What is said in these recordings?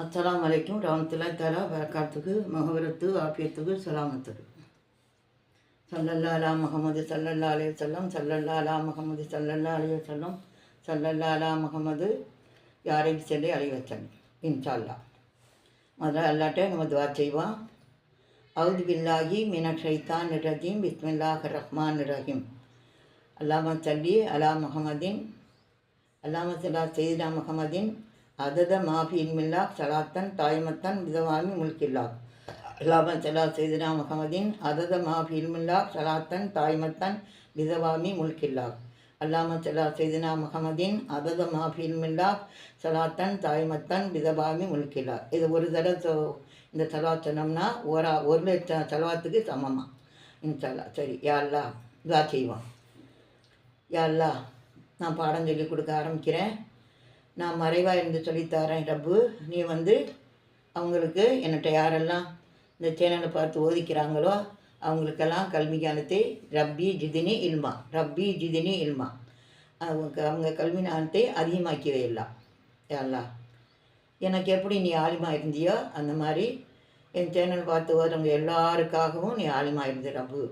அஸ்லாம் வலைக்கும் ரஹமத்துல்லாஹி தலா வரக்காத்துக்கு மகவரத்து ஆஃபியத்துக்கு சலாமத்துக்கு சல்லல்லா அலா முகமது சல்லல்லா அலைஹி சொல்லம் சல்லல்லா அலா முகமது சல்லல்லா அலைஹி சொல்லம் சல்லல்லா அலா முகமது யாரையும் சொல்லி அலைய வஸல்லம் இன்ஷா முதல்ல அல்லாட்ட நம்ம துவா செய்வோம் அவுது பில்லாஹி மின ஷைத்தான் ரஜீம் பிஸ்மில்லாஹ் ரஹ்மான் ரஹீம். அல்லாம சல்லி அலா முகமதின் அல்லாம சல்லா செய்தா முகமதின் அதத மாஃபி இல்மில்லா சலாத்தன் தாய்மத்தன் விதவாமி முல்கில்லா அல்லாம சலா செய்தினா முகமதின் அதத மாஃபி இல்மில்லா சலாத்தன் தாய்மத்தன் விதவாமி முல்கில்லா அல்லாம சலா செய்தினா முகமதின் அதத மாஃபி இல்மில்லா சலாத்தன் தாய்மத்தன் விதவாமி முல்கில்லா இது ஒரு தடவை சொ- இந்த சலா சொன்னோம்னா ஒரு ஒரு லட்சம் செலவாத்துக்கு சமமாக இன்ஷால்லா சரி யா இதா செய்வான் செய்வோம். நான் பாடம் சொல்லி கொடுக்க ஆரம்பிக்கிறேன். நான் மறைவாக இருந்து சொல்லித்தரேன் ரப்பு. நீ வந்து அவங்களுக்கு என்னட்ட யாரெல்லாம் இந்த சேனலை பார்த்து ஓதிக்கிறாங்களோ அவங்களுக்கெல்லாம் கல்வி ஞானத்தை ரப்பி ஜிதினி இல்மா ரப்பி ஜிதினி இல்மா. அவங்க அவங்க கல்வி ஞானத்தை அதிகமாக்கவே இல்லை எல்லாம் எனக்கு எப்படி நீ ஆலிமா இருந்தியோ அந்த மாதிரி என் சேனல் பார்த்து ஓதுறவங்க எல்லாருக்காகவும் நீ ஆலிமா இருந்து ரப்பு.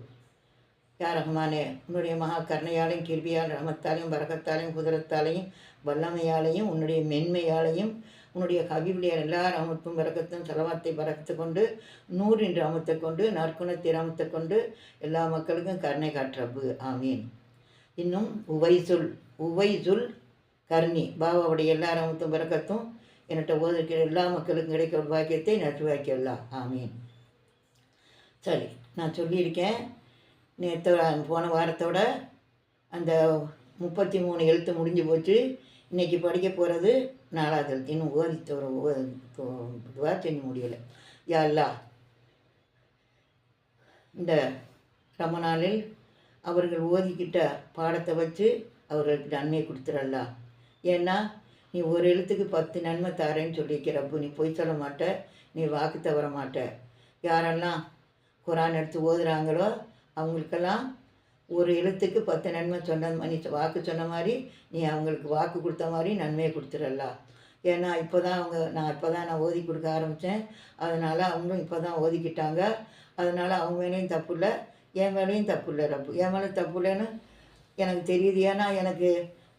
யா ரஹ்மானே உன்னுடைய மகா கருணையாலையும் கிருபியால் ரஹமத்தாலையும் வரகத்தாலையும் குதிரத்தாலையும் வல்லமையாலையும் உன்னுடைய மென்மையாலையும் உன்னுடைய ஹபீபுடைய எல்லா ராமத்தும் பறக்கத்தும் செலவாத்தை பறக்கத்து கொண்டு நூறின் ராமத்தை கொண்டு நற்குணத்தை ராமத்தை கொண்டு எல்லா மக்களுக்கும் கருணை காட்டுறப்பு ஆமீன். இன்னும் உவைசுல் உவைசுல் கருணி. பாபாவுடைய எல்லா ராமத்தும் பறக்கத்தும் என்கிட்ட ஓதிருக்கிற எல்லா மக்களுக்கும் கிடைக்கிற பாக்கியத்தை நற்றுவாக்கியல்லா ஆமீன். சரி நான் சொல்லியிருக்கேன் நேற்று போன வாரத்தோட அந்த முப்பத்தி மூணு எழுத்து முடிஞ்சு போச்சு. இன்றைக்கி படிக்க போகிறது நாலாவது எழுத்து. இன்னும் ஓதி இதுவாக செஞ்சு முடியலை. யாழ்லா இந்த ரொம்ப நாளில் அவர்கள் ஓதிக்கிட்ட பாடத்தை வச்சு அவர்களுக்கு நன்மை கொடுத்துடல்லா ஏன்னா நீ ஒரு எழுத்துக்கு பத்து நன்மை தாரேன்னு சொல்லியிருக்கிறப்போ நீ பொய் சொல்ல மாட்ட. நீ வாக்கு தவற மாட்ட. யாரெல்லாம் குரான் எடுத்து ஓதுறாங்களோ அவங்களுக்கெல்லாம் ஒரு எழுத்துக்கு பத்து நன்மை சொன்ன நீ வாக்கு சொன்ன மாதிரி நீ அவங்களுக்கு வாக்கு கொடுத்த மாதிரி நன்மையை கொடுத்துடலாம் ஏன்னா இப்போ தான் அவங்க நான் இப்போ தான் நான் ஓதி கொடுக்க ஆரம்பித்தேன் அதனால் அவங்களும் இப்போ தான் ஓதிக்கிட்டாங்க. அதனால் அவங்க மேலேயும் தப்பு இல்லை என் மேலேயும் தப்பு இல்லை ரப்பு. என் மேலே தப்பு இல்லைன்னு எனக்கு தெரியுது. ஏன்னா எனக்கு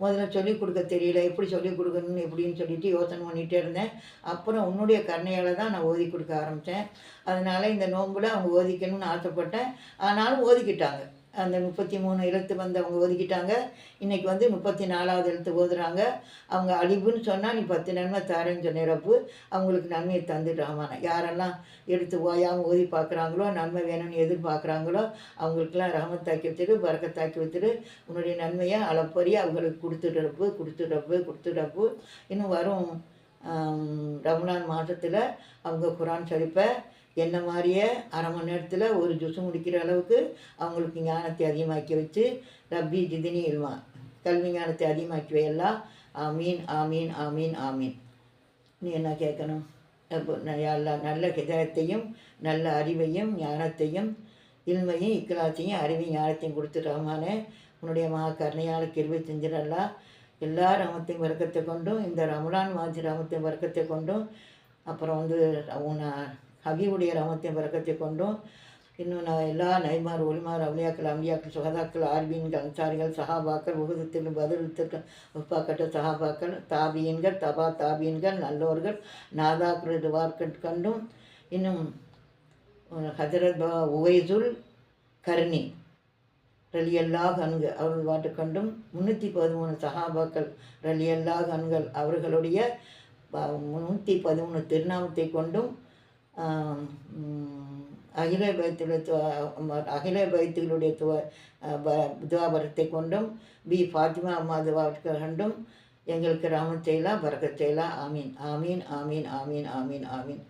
முதல்ல சொல்லிக் கொடுக்க தெரியல எப்படி சொல்லிக் கொடுக்கணும்னு எப்படின்னு சொல்லிட்டு யோசனை பண்ணிகிட்டே இருந்தேன். அப்புறம் உன்னுடைய கருணையால் தான் நான் ஓதி கொடுக்க ஆரம்பித்தேன் அதனால் இந்த நோம்பில் அவங்க ஓதிக்கணும்னு ஆசைப்பட்டேன். ஆனாலும் ஓதிக்கிட்டாங்க. அந்த முப்பத்தி மூணு எழுத்து வந்து அவங்க ஒதுக்கிட்டாங்க. இன்றைக்கி வந்து முப்பத்தி நாலாவது எழுத்து ஓதுறாங்க அவங்க அழிவுன்னு சொன்னால் நீ பத்து நன்மை தாரேன்னு சொன்னேறப்பு அவங்களுக்கு நன்மையை தந்துடுறாமான யாரெல்லாம் எடுத்து ஓயாமல் ஓதி பார்க்குறாங்களோ நன்மை வேணும்னு எதிர்பார்க்குறாங்களோ அவங்களுக்கெல்லாம் ரஹமத்தாக்கி வச்சுட்டு பறக்கத்தாக்கி வச்சுட்டு உன்னுடைய நன்மையை அளப்பறி அவங்களுக்கு கொடுத்துடுறப்பு கொடுத்துடுறப்பு கொடுத்துடுறப்பு. இன்னும் வரும் ஆம், மாதத்தில் அவங்க குரான் சரிப்பை என்ன மாதிரியே அரை மணி நேரத்தில் ஒரு ஜூஸும் முடிக்கிற அளவுக்கு அவங்களுக்கு ஞானத்தை அதிகமாக்கி வச்சு ரப்பி ஜிதினி இல்மா. கல்வி ஞானத்தை அதிகமாக்கி வையெல்லாம் ஆமீன் ஆமீன் ஆமீன் ஆமீன். நீ என்ன கேட்கணும் எல்லா நல்ல ஹிதயத்தையும் நல்ல அறிவையும் ஞானத்தையும் இல்மையும் இக்கலாத்தையும் அறிவையும் ஞானத்தையும் கொடுத்து ரஹ்மானே உன்னுடைய மகா கருணையால் கிருபை செஞ்சிடல்லா எல்லா ரமத்தையும் வர்க்கத்தை கொண்டும் இந்த ரமலான் மாஜி ரமத்தையும் வர்க்கத்தை கொண்டும் அப்புறம் வந்து உன்னை ஹபீபுடைய ரமத்தை வர்க்கத்தை கொண்டும் இன்னும் நான் எல்லா நைமார் ஒளிமார் அவளியாக்கள் அம்பியாக்கள் சுகதாக்கள் ஆர்பியன்கள் அன்சாரிகள் சஹாபாக்கள் உகுதத்தில் பதிலத்திற்கு உப்பாக்கட்ட சஹாபாக்கள் தாபியன்கள் தபா தாபியன்கள் நல்லோர்கள் நாதாக்கள் துவார்க்கட் கண்டும் இன்னும் ஹஜரத் பா உவைசுல் கர்ணி ரலியல்லாஹ் அன்கு அவர்கள் வாட்டு கண்டும் முந்நூற்றி பதிமூணு சஹாபாக்கள் ரலியல்லாஹ் அணுகள் அவர்களுடைய முந்நூற்றி பதிமூணு திருநாமத்தை கொண்டும் அகில வைத்தியுடைய அகில வைத்தியுடைய துவ துவாபரத்தை கொண்டும் பி ஃபாத்திமா அம்மா துவாவிற்கு கண்டும் எங்களுக்கு ராமன் செய்யலாம் பரக்கத் செய்யலாம். ஆமீன் ஆமீன் ஆமீன் ஆமீன் ஆமீன் ஆமீன்.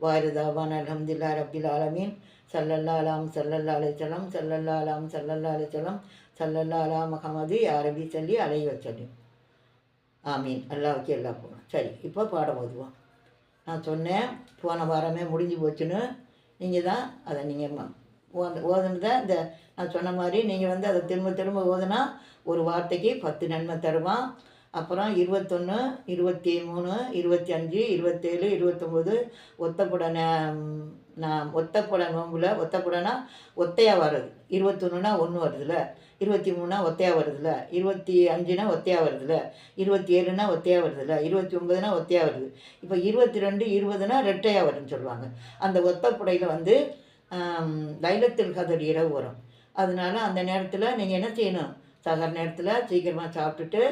வாரிதாவான் அலமதுல்லா ரபில் ஆலமீன். சல்லல்லாலாம் சல்லல்லா அலைச்சலம் சல்லல்லாலாம் சல்லல்லா அலைச்சலம் சல்லல்லா முகமது அரபி சொல்லி அலைய வச்சது ஆமீன். அல்லாவுக்கு எல்லாம் போகணும். சரி இப்போ பாடம் ஓதுவோம். நான் சொன்னேன் போன வாரமே முடிஞ்சு போச்சுன்னு நீங்கள் தான் அதை நீங்கள் ஓதுனதை இந்த நான் சொன்ன மாதிரி நீங்கள் வந்து அதை திரும்ப திரும்ப ஓதுனா ஒரு வார்த்தைக்கு பத்து நன்மை தருவான். அப்புறம் இருபத்தொன்று இருபத்தி மூணு இருபத்தி அஞ்சு இருபத்தேழு இருபத்தொம்போது ஒத்தப்பட நான் ஒத்தப்பட நோம்பில் ஒத்தப்புடனா ஒத்தையாக வர்றது. இருபத்தொன்னுனா ஒன்று வருதுல்ல. இருபத்தி மூணா ஒத்தையாக வருதுல்ல இருபத்தி அஞ்சுனா ஒத்தையாக வருதுல்ல இருபத்தி ஏழுனா ஒத்தையாக வருதுல்ல இருபத்தி ஒன்பதுனா ஒத்தையாக வருது? இப்போ இருபத்தி ரெண்டு இருபதுனா ரெட்டையாக வருதுன்னு சொல்லுவாங்க. அந்த ஒத்தப்புடையில் வந்து லைலத்தில் கதடி கதர் இரவு வரும். அதனால அந்த நேரத்தில் நீங்கள் என்ன செய்யணும்? சகர் நேரத்தில் சீக்கிரமாக சாப்பிட்டுட்டு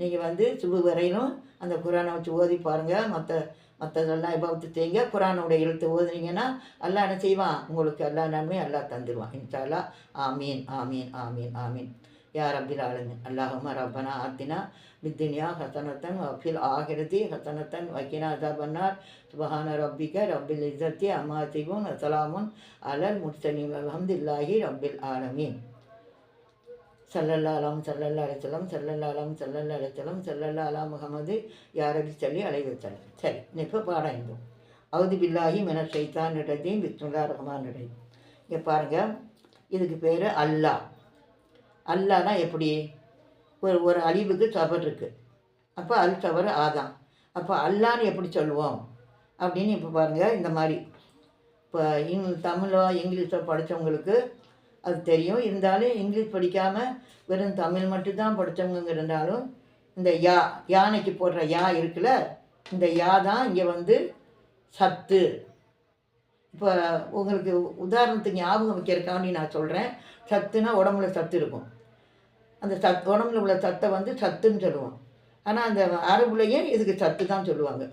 நீங்கள் வந்து சுபு வரையிலும் அந்த குரானை வச்சு ஓதி பாருங்கள் மற்ற மற்றதெல்லாம் இபாவத்து செய்யுங்க குரானோட எழுத்து ஓதுனீங்கன்னா எல்லாம் என்ன செய்வான்? உங்களுக்கு எல்லா நன்மையும் எல்லாம் தந்துடுவான் இன்ஷால்லா ஆமீன் ஆமீன் ஆமீன் ஆமீன். யார் அப்பில் ஆளுங்க அல்லாஹும்ம ரப்பனா ஆத்தினா பித்துனியா ஹசனத்தன் வஃபில் ஆகிரதி ஹசனத்தன் வக்கினா அசாபன்னார் சுபஹான ரப்பிக ரப்பில் இசத்தி அம்மா சிபுன் அசலாமுன் அலல் முர்சலீம் அல்ஹம்துலில்லாஹி ரப்பில் ஆலமீன். சல்லல்லாலாம் சல்லல்லா அலைச்சலம் சல்லல்லாலாம் சல்லல்லா அலைச்சலம் சல்லல்லா முகமது யாரபி சொல்லி அலைவச்சலம் சரி இப்போ பாடம் இருந்தோம் அவுது பில்லாஹி மென சைத்தான் ரஜீம். பிஸ்முல்லா ரஹ்மான் ரஹீம். இங்கே பாருங்கள் இதுக்கு பேர் அல்லாஹ் அல்லானா எப்படி? ஒரு ஒரு அழிவுக்கு தவறு இருக்குது அப்போ அல் தவறு ஆதான் அப்போ அல்லான்னு எப்படி சொல்லுவோம்? அப்படின்னு இப்போ பாருங்கள் இந்த மாதிரி. இப்போ இங் தமிழோ இங்கிலீஷோ படித்தவங்களுக்கு அது தெரியும். இருந்தாலும் இங்கிலீஷ் படிக்காமல் வெறும் தமிழ் மட்டும்தான் படித்தவங்க இருந்தாலும் இந்த யா யானைக்கு போடுற யா இருக்குல்ல இந்த யா தான் இங்கே வந்து சத்து. இப்போ உங்களுக்கு உதாரணத்துக்கு ஞாபகம் வைக்கிறக்காண்டி நான் சொல்கிறேன் சத்துனா உடம்புல சத்து இருக்கும். அந்த சத் உடம்புல உள்ள சத்தை வந்து சத்துன்னு சொல்லுவோம். ஆனால் அந்த அரபுலையே இதுக்கு சத்து தான் சொல்லுவாங்க.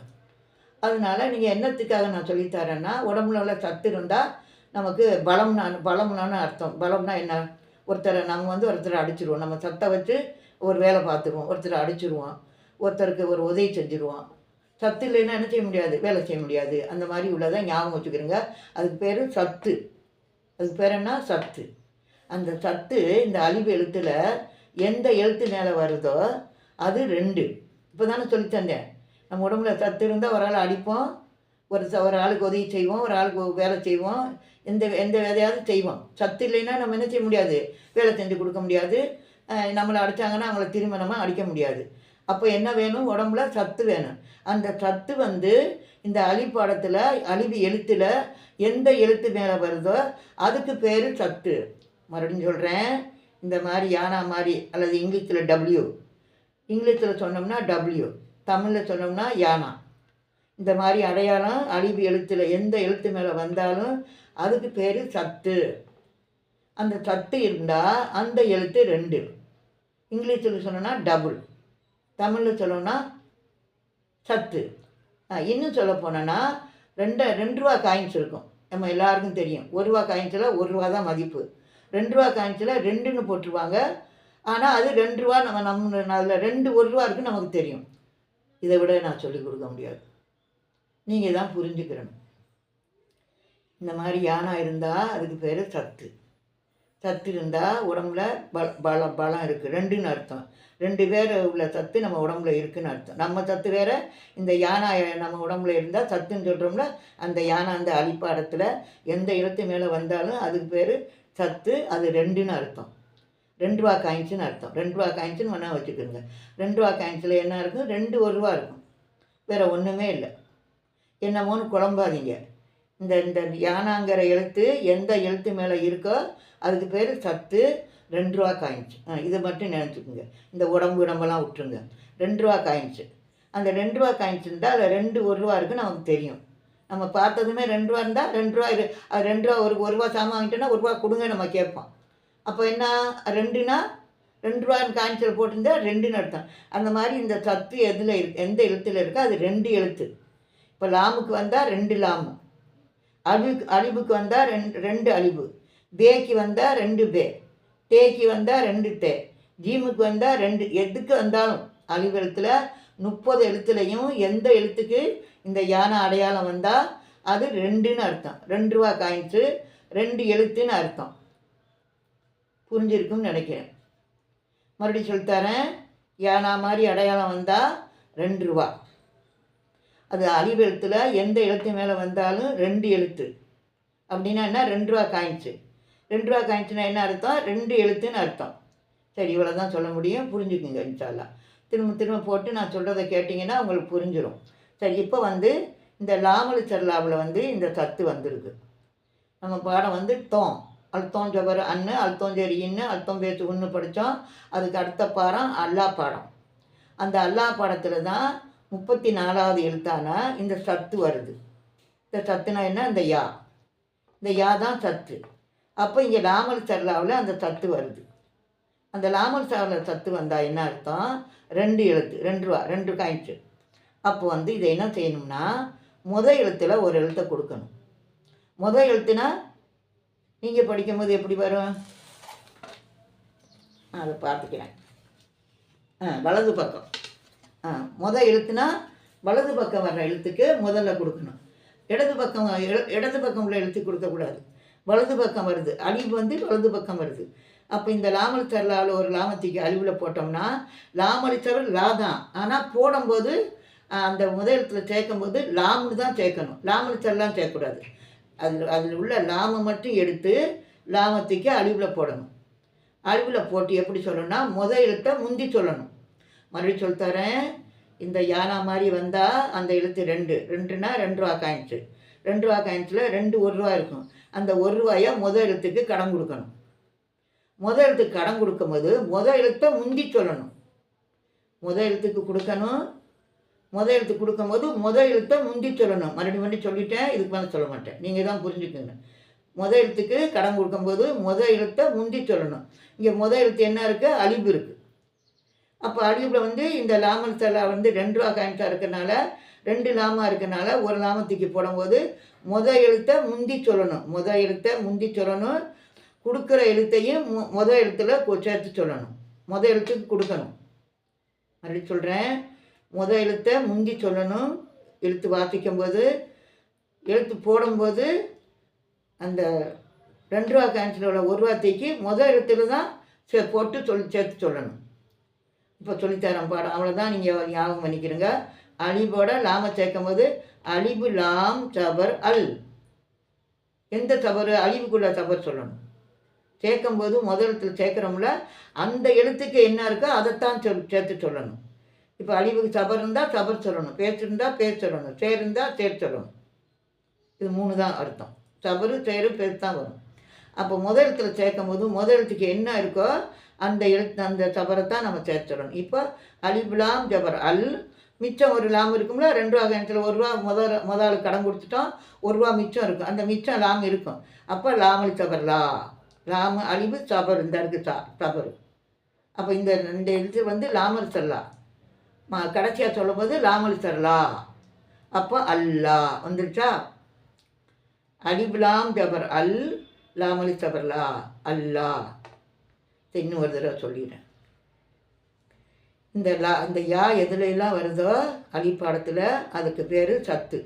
அதனால நீங்கள் என்னத்துக்காக நான் சொல்லித்தரேன்னா உடம்புல உள்ள சத்து இருந்தால் நமக்கு பலம்னா பலம்னான்னு அர்த்தம். பலம்னா என்ன? ஒருத்தரை நம்ம வந்து ஒருத்தரை அடிச்சிருவோம். நம்ம சத்தை வச்சு ஒரு வேலை பார்த்துருவோம் ஒருத்தரை அடிச்சிருவோம் ஒருத்தருக்கு ஒரு உதவி செஞ்சுருவோம் சத்து இல்லைன்னா என்ன செய்ய முடியாது? வேலை செய்ய முடியாது. அந்த மாதிரி உள்ளதான் ஞாபகம் வச்சுக்கிறோங்க. அதுக்கு பேர் சத்து. அதுக்கு பேர் என்ன? சத்து. அந்த சத்து இந்த அழிவு எழுத்தில் எந்த எழுத்து மேலே வருதோ அது ரெண்டு. இப்போ தானே சொல்லித்தந்தேன் நம்ம உடம்புல சத்து இருந்தால் ஒரு ஆள் அடிப்போம். ஒரு ச- ஒரு ஆளுக்கு உதவி செய்வோம். ஒரு ஆளுக்கு வேலை செய்வோம். எந்த எந்த வேலையாவது செய்வோம். சத்து இல்லைன்னா நம்ம என்ன செய்ய முடியாது? வேலை செஞ்சு கொடுக்க முடியாது. நம்மளை அடித்தாங்கன்னா அவங்கள திருமணமாக அடிக்க முடியாது. அப்போ என்ன வேணும்? உடம்புல சத்து வேணும். அந்த சத்து வந்து இந்த அழிப்பாடத்தில் அழிவு எழுத்தில் எந்த எழுத்து மேலே வருதோ அதுக்கு பேர் சத்து. மறுபடியும் சொல்கிறேன் இந்த மாதிரி யானா மாதிரி அல்லது இங்கிலீஷில் டபிள்யூ இங்கிலீஷில் சொன்னோம்னா டபிள்யூ தமிழில் சொன்னோம்னா யானா. இந்த மாதிரி அடையாளம் அழிவு எழுத்தில் எந்த எழுத்து மேலே வந்தாலும் அதுக்கு பேர் சத்து. அந்த சத்து இருந்தால் அந்த எழுத்து ரெண்டு. இங்கிலீஷில் சொல்லணும்னா டபுள் தமிழில் சொல்லணும்னா சத்து. இன்னும் சொல்ல போனோன்னா ரெண்டு ரெண்டு ரூபா காயின்ஸ் இருக்கும். நம்ம எல்லாருக்கும் தெரியும். ஒரு ரூபா காயின்ஸில் ஒரு ரூபா தான் மதிப்பு. ரெண்டு ரூபா காயின்ஸில் ரெண்டுன்னு போட்டுருவாங்க. ஆனால் அது ரெண்டு ரூபா நம்ம நம்ம அதில் ரெண்டு ஒரு ரூபா இருக்குன்னு நமக்கு தெரியும். இதை விட நான் சொல்லிக் கொடுக்க முடியாது. நீங்கள் தான் புரிஞ்சுக்கிறணும். இந்த மாதிரி யானை இருந்தால் அதுக்கு பேர் சத்து. சத்து இருந்தால் உடம்புல பல பல பலம் இருக்குது ரெண்டுன்னு அர்த்தம். ரெண்டு பேர் உள்ள சத்து நம்ம உடம்புல இருக்குன்னு அர்த்தம். நம்ம சத்து வேற இந்த யானை நம்ம உடம்புல இருந்தால் சத்துன்னு சொல்கிறோம்ல அந்த யானை அந்த அழிப்பாடத்தில் எந்த இடத்து மேலே வந்தாலும் அதுக்கு பேர் சத்து அது ரெண்டுன்னு அர்த்தம். ரெண்டு ரூபா காயின்ஸுன்னு அர்த்தம். ரெண்டு ரூபா காயின்ஸுன்னு வேணா வச்சுக்கோங்க. ரெண்டு ரூபா காயின்ஸில் என்ன இருக்கும்? ரெண்டு ஒரு ரூபா இருக்கும். வேறு ஒன்றுமே இல்லை. என்னமோன்னு குழம்பாதீங்க. இந்த இந்த யானாங்கிற எழுத்து எந்த எழுத்து மேலே இருக்கோ அதுக்கு பேர் சத்து ரெண்டு ரூபா காயின்ஸ். ஆ இதை மட்டும் நினச்சிக்கோங்க. இந்த உடம்பு உடம்பெல்லாம் விட்டுருங்க. ரெண்டு ரூபா காயின்ஸு. அந்த ரெண்டு ரூபா காயின்ஸ் இருந்தால் அதில் ரெண்டு ஒரு ரூபா இருக்குன்னு நமக்கு தெரியும். நம்ம பார்த்ததுமே ரெண்டு ரூபா இருந்தால் ரெண்டு ரூபா இரு அது ரெண்டு ரூபா ஒரு ஒரு ரூபா சாமான் வாங்கிட்டோன்னா ஒரு ரூபா கொடுங்க நம்ம கேட்போம். அப்போ என்ன ரெண்டுனா ரெண்டு ரூபா காயின்ஸில் போட்டிருந்தா ரெண்டுன்னு அர்த்தம். அந்த மாதிரி இந்த சத்து எதில் இருக்கு எந்த எழுத்தில் இருக்கோ அது ரெண்டு எழுத்து. இப்போ லாமுக்கு வந்தால் ரெண்டு லாமு. அழிவுக்கு அழிவுக்கு வந்தால் ரெண்டு ரெண்டு அழிவு. பேக்கு வந்தால் ரெண்டு பே தேக்கு வந்தால் ரெண்டு தே. ஜீமுக்கு வந்தால் ரெண்டு எதுக்கு வந்தாலும். அழிவு எழுத்தில் முப்பது எழுத்துலையும் எந்த எழுத்துக்கு இந்த யானை அடையாளம் வந்தால் அது ரெண்டுன்னு அர்த்தம். ரெண்டு ரூபா காயின்ஸு ரெண்டு எழுத்துன்னு அர்த்தம். புரிஞ்சிருக்கும்னு நினைக்கிறேன். மறுபடியும் சொல்லித்தரேன் யானா மாதிரி அடையாளம் வந்தால் ரெண்டு ரூபா. அது அழிவு எழுத்தில் எந்த எழுத்து மேலே வந்தாலும் ரெண்டு எழுத்து. அப்படின்னா என்ன? ரெண்டு ரூபா காயின்ஸு. ரெண்டு ரூபா காயின்ஸ்னா என்ன அர்த்தம்? ரெண்டு எழுத்துன்னு அர்த்தம். சரி இவ்வளோ தான் சொல்ல முடியும். புரிஞ்சுக்குங்க இன்ஷால்லா திரும்ப திரும்ப போட்டு நான் சொல்கிறத கேட்டிங்கன்னா உங்களுக்கு புரிஞ்சிடும் சரி இப்போ வந்து இந்த லாமலு சர்லாவில் வந்து இந்த சத்து வந்திருக்கு. நம்ம பாடம் வந்து தோம். அழுத்தம் ஜபர் அன்னு அழுத்தம் சரி இன்னு அழுத்தம் பேச்சு ஒன்று படித்தோம். அதுக்கு அடுத்த பாடம் அல்லா பாடம். அந்த அல்லா பாடத்தில் தான் முப்பத்தி நாலாவது எழுத்தானா இந்த சத்து வருது. இந்த சத்துனா என்ன? இந்த யா. இந்த யா தான் சத்து. அப்போ இங்கே லாமல் சர்லாவில் அந்த சத்து வருது. அந்த லாமல் சர்லாவில் சத்து வந்தால் என்ன அர்த்தம்? ரெண்டு எழுத்து ரெண்டு ரூபா ரெண்டு காய்ச்சு அப்போ வந்து இதை என்ன செய்யணும்னா முத எழுத்தில் ஒரு எழுத்தை கொடுக்கணும். முத எழுத்துனா நீங்கள் படிக்கும்போது எப்படி வரும்? அதை பார்த்துக்கிறேன். ஆ வலது பக்கம். முத எழுத்துனா வலது பக்கம் வர்ற எழுத்துக்கு முதல்ல கொடுக்கணும். இடது பக்கம் இட- இடது பக்கம் உள்ள எழுத்து கொடுக்கக்கூடாது வலது பக்கம் வருது. அழிவு வந்து வலது பக்கம் வருது. அப்போ இந்த லாமல் ஒரு லாமத்திக்கு அழிவில் போட்டோம்னா லாமலிச்சவர் லா தான். ஆனால் போடும்போது அந்த முத எழுத்துல சேர்க்கும்போது லாம்னு தான் சேர்க்கணும் லாமலிச்சர்லாம் சேர்க்கக்கூடாது அதில் அதில் உள்ள லாமை மட்டும் எடுத்து லாமத்திக்கு அழிவில் போடணும். அழிவில் போட்டு எப்படி சொல்லணும்னா முத எழுத்தை முந்தி சொல்லணும். மறுபடியும் சொல்லித் தரேன். இந்த யானா மாதிரி வந்தால் அந்த எழுத்து ரெண்டு. ரெண்டுனா ரெண்டு ரூபா காயின்ஸு ரெண்டு ரூபா காயின்ஸில் ரெண்டு ஒரு ரூபா இருக்கும். அந்த ஒரு ரூபாயை முதல் எழுத்துக்கு கடன் கொடுக்கணும். முதல் எழுத்துக்கு கடன் கொடுக்கும்போது முதல் எழுத்தை முந்தி சொல்லணும். முதல் எழுத்துக்கு கொடுக்கணும். முதல் எழுத்து கொடுக்கும்போது முதல் எழுத்தை முந்தி சொல்லணும். மறுபடியும் மறுபடியும் சொல்லிட்டேன். இதுக்கு மேலே சொல்ல மாட்டேன். நீங்கள் தான் புரிஞ்சுக்கோங்க. முதல் எழுத்துக்கு கடன் கொடுக்கும்போது முதல் எழுத்தை முந்தி சொல்லணும். இங்கே முதல் எழுத்து என்ன இருக்குது அழிவு இருக்குது அப்போ அழிவில் வந்து இந்த லாமல் சலா வந்து ரெண்டு ரூபா காயின்ஸாக இருக்கனால ரெண்டு லாமா இருக்கனால ஒரு லாமத்துக்கு போடும்போது முத எழுத்தை முந்தி சொல்லணும். முத எழுத்தை முந்தி சொல்லணும். கொடுக்குற எழுத்தையும் மு முத எழுத்தில் சேர்த்து சொல்லணும். முத எழுத்துக்கு கொடுக்கணும். அப்படி சொல்கிறேன் முத எழுத்தை முந்தி சொல்லணும். எழுத்து வாசிக்கும் போது எழுத்து போடும்போது அந்த ரெண்டு ரூபா காயின்ஸில் உள்ள ஒரு ரூபாய்க்கு முத எழுத்துல தான் சே போட்டு சொல் சேர்த்து சொல்லணும். இப்போ சொல்லித்தரம் பாடம் அவ்வளோதான் நீங்கள் ஞாபகம் பண்ணிக்கிறீங்க அலிபோட லாம சேர்க்கும் போது அலிபு லாம் சபர் அல். எந்த தவறு? அழிவுக்குள்ள தவறு சொல்லணும். சேர்க்கும்போது முதலத்தில் சேர்க்குறோம்ல அந்த எழுத்துக்கு என்ன இருக்கோ அதைத்தான் சொல் சேர்த்து சொல்லணும். இப்போ அழிவுக்கு சபர் இருந்தால் சபர் சொல்லணும். பேச்சு இருந்தால் பேர் சொல்லணும். சேர் இருந்தால் சேர் சொல்லணும். இது மூணு தான் அர்த்தம். சபரு சேரு பேர் தான் வரும். அப்போ முதல் இடத்துல சேர்க்கும் போது முதலத்துக்கு என்ன இருக்கோ அந்த எழுத்து அந்த சபரை தான் நம்ம சேர்த்து சொல்லணும் இப்போ அலிபுலாம் ஜபர் அல் மிச்சம் ஒரு லாம் இருக்கும்ல ரெண்டு ரூபா கணக்கில் ஒரு ரூபா முதல் முதல் கடன் கொடுத்துட்டோம் ஒரு ரூபா மிச்சம் இருக்கும். அந்த மிச்சம் லாம் இருக்கும். அப்போ லாமல் சபர் லா லாமு அழிவு சபர் இந்த இருக்கு சா சபர். அப்போ இந்த ரெண்டு எழுத்து வந்து லாமல் சல்லா ம கடைசியாக சொல்லும்போது லாமல் சல்லா அப்போ அல்லா வந்துருச்சா? அலிபுலாம் ஜபர் அல் லாமலி சபர்லா அல்லா. இன்னும் ஒரு தடவை சொல்லிடுறேன். இந்த லா இந்த யா எதுலெல்லாம் வருதோ அழிப்பாடத்தில் அதுக்கு பேர் சத்து.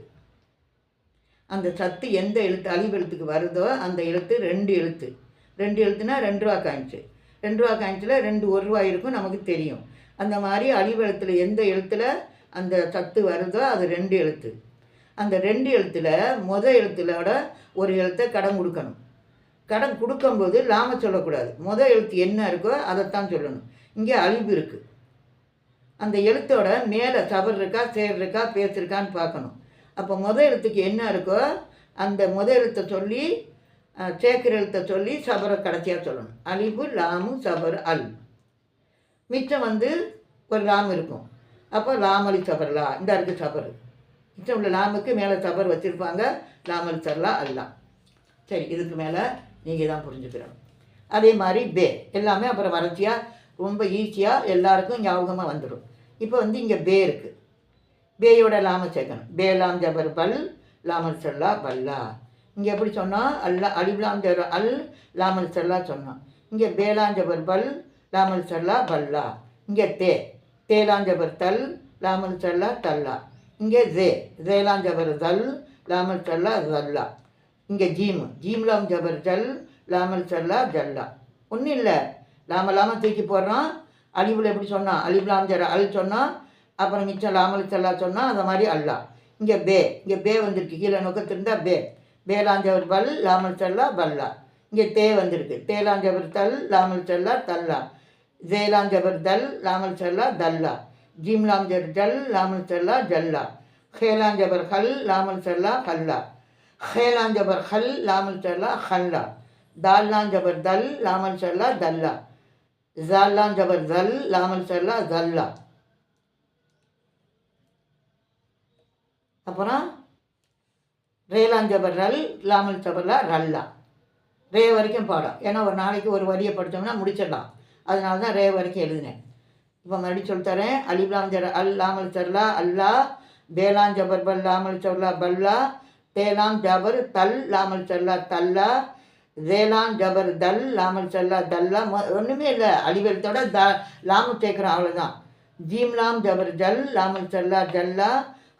அந்த சத்து எந்த எழுத்து அழிவு எழுத்துக்கு வருதோ அந்த எழுத்து ரெண்டு எழுத்து. ரெண்டு எழுத்துனா ரெண்டு ரூபா காயின்ஸு. ரெண்டு ரூபா காயின்ஸில் ரெண்டு ஒரு ரூபா இருக்கும் நமக்கு தெரியும். அந்த மாதிரி அழிவு எழுத்துல எந்த எழுத்தில் அந்த சத்து வருதோ அது ரெண்டு எழுத்து. அந்த ரெண்டு எழுத்தில் முத எழுத்துலோட ஒரு எழுத்தை கடன் கொடுக்கணும். கடன் கொடுக்கும்போது லாம சொல்லக்கூடாது. முதல் எழுத்து என்ன இருக்கோ அதைத்தான் சொல்லணும். இங்கே அழிவு இருக்குது அந்த எழுத்தோட மேலே சபர் இருக்கா சேர் இருக்கா பேசிருக்கான்னு பார்க்கணும். அப்போ முதல் எழுத்துக்கு என்ன இருக்கோ அந்த முத எழுத்தை சொல்லி சேக்கர் எழுத்தை சொல்லி சபரை கடைசியாக சொல்லணும். அழிவு லாமு சபர் அல். மிச்சம் வந்து ஒரு லாம் இருக்கும். அப்போ லாமலி சபர்லா இந்த இருக்கு சபர். மிச்சம் உள்ள லாமுக்கு மேலே சபர் வச்சுருப்பாங்க. லாமலி சர்லா அல்லா சரி இதுக்கு மேலே நீங்கள் தான் புரிஞ்சுக்கிறோம் அதே மாதிரி பே எல்லாமே அப்புறம் வறட்சியாக ரொம்ப ஈஸியாக எல்லாருக்கும் ஞாபகமாக வந்துடும் இப்போ வந்து இங்கே பே இருக்குது பேயோட லாம சேர்க்கணும். பேலாம் ஜபர் பல் லாமல் சொல்லா பல்லா இங்கே எப்படி சொன்னால் அல்லா அலிப்லாம் ஜபர் அல் லாமல் சொல்லா சொன்னோம் இங்கே பேலாம் ஜபர் பல் லாமல் சொல்லா பல்லா இங்கே தே தேலாம் ஜபர் தல் லாமல் சொல்லா தல்லா இங்கே ஜே ஜேலாம் ஜபர் தல் லாமல் சொல்லா தல்லா இங்கே ஜீம் ஜீம்லாம் ஜபர் ஜல் லாமல் சல்லா ஜல்லா. ஒன்றும் இல்லை. லாம லாம தூக்கி போடுறோம் அலிபுல் எப்படி சொன்னால் அலிபுலாம் ஜர அல் சொன்னால் அப்புறம் மிச்சம் லாமல் சல்லா சொன்னால் அந்த மாதிரி அல்லா. இங்கே பே இங்கே பே வந்திருக்கு. கீழே நோக்கத்திருந்தால் பே. பேலாஞ்சவர் பல் லாமல் சல்லா பல்லா. இங்கே தே வந்திருக்கு. தேலாஞ்சவர் தல் லாமல் சல்லா தல்லா. ஜேலாஞ்சவர் தல் லாமல் சல்லா தல்லா. ஜிம்லாஞ்சர் ஜல் லாமல் சல்லா ஜல்லா. ஹேலாஞ்சவர் ஹல் லாமல் செல்லா ஹல்லா. ஹேலான் ஜபர் ஹல் லாமல் செல்லா ஹல்லா தால்லான் ஜபர் தல் லாமல் செல்லா தல்லா ஜால்லான் ஜபர் தல் லாமல் செல்லா தல்லா அப்புறம் ரேலான் ஜபர் ரல் லாமல் ஜபர்லா ரல்லா ரே வரைக்கும் பாடம் ஏன்னா ஒரு நாளைக்கு ஒரு வரியை படித்தோம்னா முடிச்சிடலாம் அதனால தான் ரே வரைக்கும் எழுதினேன் இப்போ மறுபடியும் சொல்லித்தரேன் அலிப்லாம் ஜர அல் லாமல் சர்லா அல்லா பேலான் ஜபர் பல் லாமல் சர்லா பல்லா தேலாம் ஜபர் தல் லாமல் செல்லா தல்லா ஜேலான் ஜபர் தல் லாமல் செல்லா தல்லா ஒன்றுமே இல்லை. அழிவெழுத்தோட த லாமல் சேர்க்குறோம் அவ்வளோதான் ஜீம்லாம் ஜபர் ஜல் லாமல் செல்லா ஜல்லா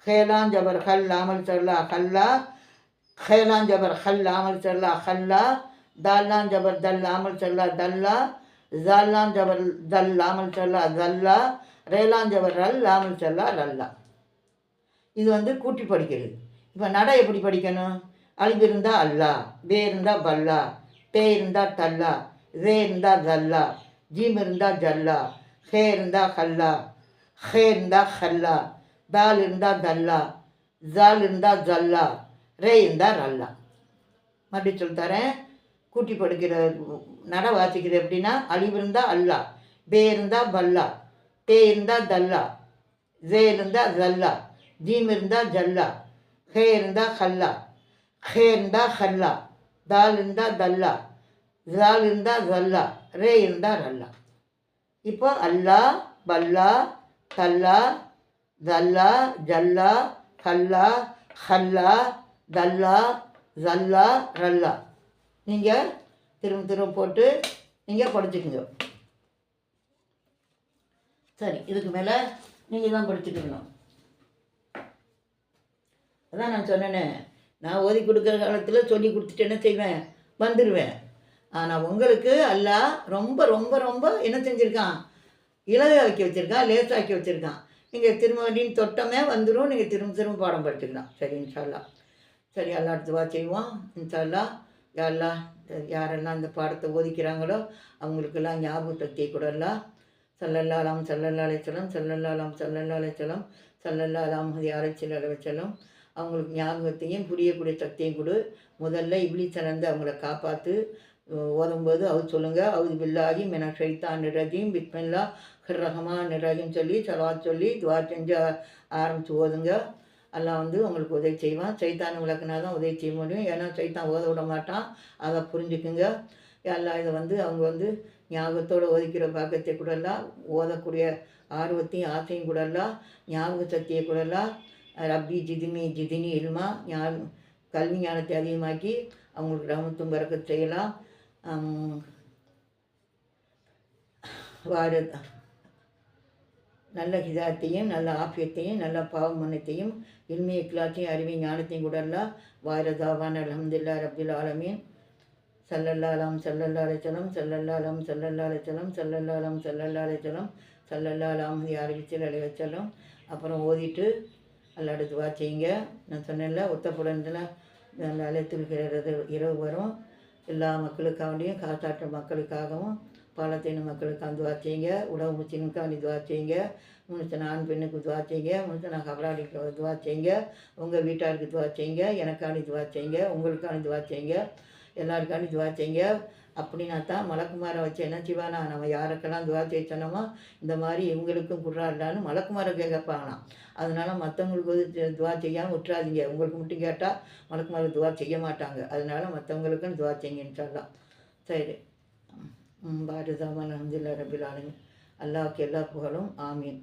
ஹேலான் ஜபர் ஹல் லாமல் செல்லா ஹல்லா ஹேலான் ஜபர் ஹல் லாமல் செல்லா ஹல்லா தால்லான் ஜபர் தல் லாமல் செல்லா தல்லா ஜால்லான் ஜபர் தல் லாமல் செல்லா தல்லா ரேலான் ஜபர் ரல் லாமல் செல்லா ரல்லா. இது வந்து கூட்டி படிக்கிறது. இப்போ நட எப்படி படிக்கணும்? அழிவு இருந்தால் அல்லா பே இருந்தால் பல்லா தே இருந்தால் தல்லா ரே இருந்தால் ஜல்லா ஜீம் இருந்தால் ஜல்லா ஹே இருந்தால் ஹல்லா ஹே இருந்தால் ஹல்லா தால் இருந்தால் தல்லா ஜால் இருந்தால் ஜல்லா ரே இருந்தால் ரல்லா. மறுபடியும் சொல்லித்தரேன் கூட்டி படுக்கிற நட வாசிக்கிறது எப்படின்னா அழிவு இருந்தால் அல்லா பே இருந்தால் பல்லா தே இருந்தால் தல்லா ஜே இருந்தால் ஜல்லா ஜீம் இருந்தால் ஜல்லா ஹே இருந்தால் ஹல்லா ஹே இருந்தால் ஹல்லா தால் இருந்தால் தல்லா ஜால் இருந்தால் ஜல்லா ரே இருந்தால் ரல்லா இப்போ அல்லா பல்லா தல்லா தல்லா ஜல்லா ஹல்லா ஹல்லா தல்லா ஜல்லா ரல்லா நீங்கள் திரும்ப திரும்ப போட்டு நீங்கள் படிச்சுக்குங்க சரி இதுக்கு மேலே நீங்கள் தான் படிச்சுக்கணும் அதான் நான் சொன்னேனே நான் ஓதி கொடுக்குற காலத்தில் சொல்லி கொடுத்துட்டு என்ன செய்வேன்? வந்துடுவேன் ஆனால் உங்களுக்கு அல்லா ரொம்ப ரொம்ப ரொம்ப என்ன செஞ்சுருக்கான்? இலகாக்கி வச்சுருக்கான் லேசாக்கி வச்சுருக்கான். நீங்கள் திரும்ப அப்படின்னு தொட்டமே வந்துடும் நீங்கள் திரும்ப திரும்ப பாடம் படிச்சுக்கலாம். சரி இன்ஷால்லா சரி எல்லா அடுத்தவா செய்வோம். இன்ஷால்லா யாரெல்லாம் யாரெல்லாம் இந்த பாடத்தை ஓதிக்கிறாங்களோ அவங்களுக்கெல்லாம் ஞாபக சக்தியை கூடலாம் சல்லல்லாலாம் சல்லல்லாலே அலைச்சலம் சல்லல்லாலாம் சல்லல்லா அலைச்சலம் சல்லல்லா அலாமதி அலைச்சல் அலைச்சலம் அவங்களுக்கு ஞாபகத்தையும் புரியக்கூடிய சக்தியும் கொடு. முதல்ல இப்படி சிறந்து அவங்கள காப்பாற்று ஓதும்போது அவர் சொல்லுங்கள் அவுது பில்லாகி மென ஷைத்தான் ரஜீம். பிஸ்மில்லா. ஹிர் ரஹமான் சொல்லி சலவாத் சொல்லி துவா செஞ்சு ஆரம்பித்து ஓதுங்க. எல்லாம் வந்து உங்களுக்கு உதவி செய்வான். சைத்தான் விளக்குனா தான் உதவி செய்ய முடியும். ஏன்னா சைத்தான் ஓத விட மாட்டான். அதை புரிஞ்சுக்குங்க. எல்லாம் இதை வந்து அவங்க வந்து ஞாபகத்தோடு ஒதுக்கிற பாக்கத்தை கூடலாம் ஓதக்கூடிய ஆர்வத்தையும் ஆசையும் கூடலாம் ஞாபக சக்தியை கூடலாம் ரப்பி ஜிதினி ஜிதினி இல்மா ஞா கல்வி ஞானத்தை அதிகமாக்கி அவங்களுக்கு ரமத்தும் பறக்க செய்யலாம். ஆம், வார நல்ல ஹிதாத்தையும் நல்ல ஆஃபியத்தையும் நல்ல பாவமனத்தையும் இல்மி அறிவை ஞானத்தையும் கூடலாம் வாரதாவான் அலமதுல்லா ரபில் ஆலமீன். சல்லல்லாலாம் அலாம் சல்லல்லாலாம் அலைச்சலம் சல்லல்லாலாம் அலாம் சல்லல்லா அலைச்சலம் சல்லல்லா அறிவிச்சல் அலைவச்சலம் அப்புறம் ஓதிட்டு அல்ல துவா செய்யுங்க. நான் சொன்னேன்ல ஒத்தப்புடன்ல நல்ல அழைத்துக்கிறது இரவு வரும். எல்லா மக்களுக்காண்டியும் காத்தாற்ற மக்களுக்காகவும் பாலத்தீன மக்களுக்கு துவா செய்யுங்க. உடவு முச்சினுக்காண்டி துவா செய்யுங்க. முனிச்சன ஆண் பெண்ணுக்கு துவா செய்யுங்க. நான் கபலாடிக்கு துவா செய்யுங்க. உங்கள் வீட்டாருக்கு துவா செய்யுங்க. எனக்காண்டி துவா செய்யுங்க. உங்களுக்காண்டி துவா செய்யுங்க. எல்லாருக்காண்டி துவா செய்யுங்க. அப்படின்னா தான் மலக்குமாரை வச்சு என்ன செய்வானா நம்ம யாருக்கெல்லாம் துவா செய்ய சொன்னோமோ இந்த மாதிரி இவங்களுக்கும் குர்றாண்டான்னு மலக்குமாரை கேட்கப்பாங்களாம். அதனால் மற்றவங்களுக்கு வந்து துவா செய்யாமல் விட்டுறாதீங்க. உங்களுக்கு மட்டும் கேட்டால் மலக்குமாரை துவா செய்ய மாட்டாங்க. அதனால மற்றவங்களுக்கும் துவா செய்யுங்கன்னு சொல்லலாம் சரி. பாரதாமன் அஹமதுல்லா ரபில் ஆலமின் எல்லா புகழும். ஆமீன்.